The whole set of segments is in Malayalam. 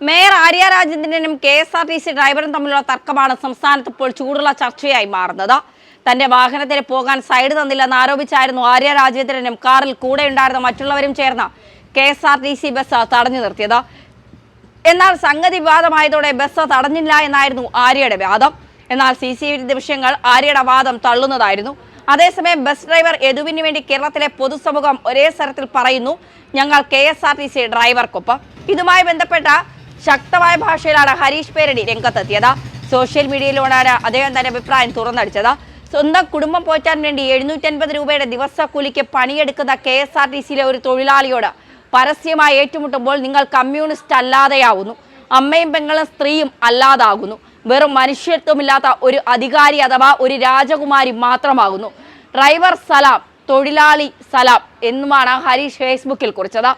Mayor Arya രാജേന്ദ്രനും K S R T C ഡ്രൈവറും തമ്മിലുള്ള തർക്കമാണ് സംസ്ഥാനത്ത് ഇപ്പോൾ ചൂടുള്ള ചർച്ചയായി മാറുന്നത്. തന്റെ വാഹനത്തിന് പോകാൻ സൈഡ് തന്നില്ലെന്ന് ആരോപിച്ചായിരുന്നു ആര്യ രാജേന്ദ്രനും കാറിൽ കൂടെ ഉണ്ടായിരുന്ന മറ്റുള്ളവരും ചേർന്ന് K S R T C bus തടഞ്ഞു നിർത്തിയത്. എന്നാൽ സംഗതി വിവാദമായതോടെ ബസ് തടഞ്ഞില്ല എന്നായിരുന്നു ആര്യയുടെ വാദം. എന്നാൽ സി സി ദൃശ്യങ്ങൾ ആര്യയുടെ വാദം തള്ളുന്നതായിരുന്നു. അതേസമയം ബസ് ഡ്രൈവർ യദുവിന് വേണ്ടി കേരളത്തിലെ പൊതുസമൂഹം ഒരേ സ്ഥലത്തിൽ പറയുന്നു ഞങ്ങൾ K S R T C ഡ്രൈവർക്കൊപ്പം. ഇതുമായി ബന്ധപ്പെട്ട ശക്തമായ ഭാഷയിലാണ് ഹരീഷ് പേരടി രംഗത്തെത്തിയത്. സോഷ്യൽ മീഡിയയിലൂടെയാണ് അദ്ദേഹം തന്റെ അഭിപ്രായം തുറന്നടിച്ചത്. സ്വന്തം കുടുംബം പോറ്റാൻ വേണ്ടി എഴുന്നൂറ്റൻപത് രൂപയുടെ ദിവസക്കൂലിക്ക് പണിയെടുക്കുന്ന കെ എസ് ആർ ടി സിയിലെ ഒരു തൊഴിലാളിയോട് പരസ്യമായി ഏറ്റുമുട്ടുമ്പോൾ നിങ്ങൾ കമ്മ്യൂണിസ്റ്റ് അല്ലാതെയാവുന്നു. അമ്മയും പെങ്ങളും സ്ത്രീയും അല്ലാതാകുന്നു. വെറും മനുഷ്യത്വമില്ലാത്ത ഒരു അധികാരി അഥവാ ഒരു രാജകുമാരി മാത്രമാകുന്നു. ഡ്രൈവർ സലാം തൊഴിലാളി സലാം എന്നുമാണ് ഹരീഷ് ഫേസ്ബുക്കിൽ കുറിച്ചത്.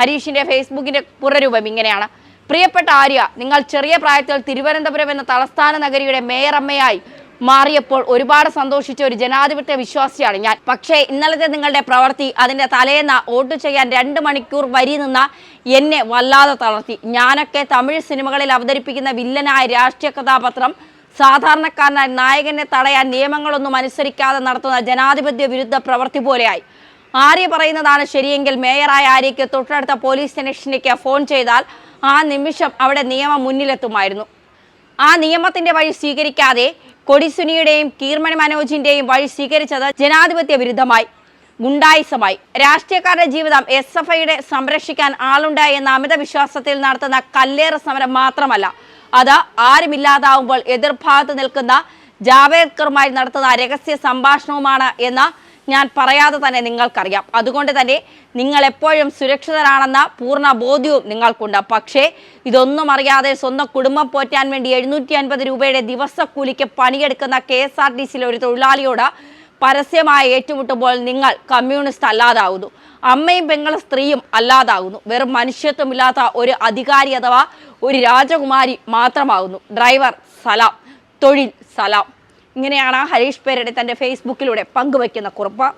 ഹരീഷിന്റെ ഫേസ്ബുക്കിന്റെ പുറരൂപം ഇങ്ങനെയാണ്. പ്രിയപ്പെട്ട ആര്യ നിങ്ങൾ ചെറിയ പ്രായത്തിൽ തിരുവനന്തപുരം എന്ന തലസ്ഥാന നഗരിയുടെ മേയറമ്മയായി മാറിയപ്പോൾ ഒരുപാട് സന്തോഷിച്ച ഒരു ജനാധിപത്യ വിശ്വാസിയാണ് ഞാൻ. പക്ഷേ ഇന്നലത്തെ നിങ്ങളുടെ പ്രവൃത്തി അതിന്റെ തലേന്ന് വോട്ട് ചെയ്യാൻ രണ്ട് മണിക്കൂർ വരി നിന്ന എന്നെ വല്ലാതെ തളർത്തി. ഞാനൊക്കെ തമിഴ് സിനിമകളിൽ അവതരിപ്പിക്കുന്ന വില്ലനായ രാഷ്ട്രീയ കഥാപാത്രം സാധാരണക്കാരനായ നായകനെ തടയാൻ നിയമങ്ങളൊന്നും അനുസരിക്കാതെ നടത്തുന്ന ജനാധിപത്യ വിരുദ്ധ പ്രവൃത്തി പോലെയായി. ആര്യ പറയുന്നതാണ് ശരിയെങ്കിൽ മേയറായ ആര്യയ്ക്ക് തൊട്ടടുത്ത പോലീസ് സ്റ്റേഷനിലേക്ക് ഫോൺ ചെയ്താൽ ആ നിമിഷം അവിടെ നിയമം മുന്നിലെത്തുമായിരുന്നു. ആ നിയമത്തിന്റെ വഴി സ്വീകരിക്കാതെ കൊടിസുനിയുടെയും കീർമണി മനോജിന്റെയും വഴി സ്വീകരിച്ചത് ജനാധിപത്യ വിരുദ്ധമായി ഗുണ്ടായിസമായി. രാഷ്ട്രീയക്കാരുടെ ജീവിതം എസ് എഫ് ഐയുടെ സംരക്ഷിക്കാൻ ആളുണ്ടായി എന്ന അമിത വിശ്വാസത്തിൽ നടത്തുന്ന കല്ലേറ് സമരം മാത്രമല്ല അത് ആരുമില്ലാതാവുമ്പോൾ എതിർഭാഗത്ത് നിൽക്കുന്ന ജാവേദ്കറുമായി നടത്തുന്ന രഹസ്യ സംഭാഷണവുമാണ് എന്ന് ഞാൻ പറയാതെ തന്നെ നിങ്ങൾക്കറിയാം. അതുകൊണ്ട് തന്നെ നിങ്ങൾ എപ്പോഴും സുരക്ഷിതരാണെന്ന പൂർണ ബോധ്യവും നിങ്ങൾക്കുണ്ട്. പക്ഷേ ഇതൊന്നും അറിയാതെ സ്വന്തം കുടുംബം പോറ്റാൻ വേണ്ടി എഴുന്നൂറ്റി അൻപത് രൂപയുടെ ദിവസക്കൂലിക്ക് പണിയെടുക്കുന്ന കെ എസ് ആർ ടി സിയിലെ ഒരു തൊഴിലാളിയോട് പരസ്യമായി ഏറ്റുമുട്ടുമ്പോൾ നിങ്ങൾ കമ്മ്യൂണിസ്റ്റ് അല്ലാതാവുന്നു. അമ്മയും പെങ്ങളും സ്ത്രീയും അല്ലാതാകുന്നു വെറും മനുഷ്യത്വമില്ലാത്ത ഒരു അധികാരി അഥവാ ഒരു രാജകുമാരി മാത്രമാകുന്നു ഡ്രൈവർ സലാം. തൊഴിൽ സലാം. ഇങ്ങനെയാണ് ഹരീഷ് പേരടി തന്റെ ഫേസ്ബുക്കിലൂടെ പങ്കുവയ്ക്കുന്ന കുറിപ്പ്.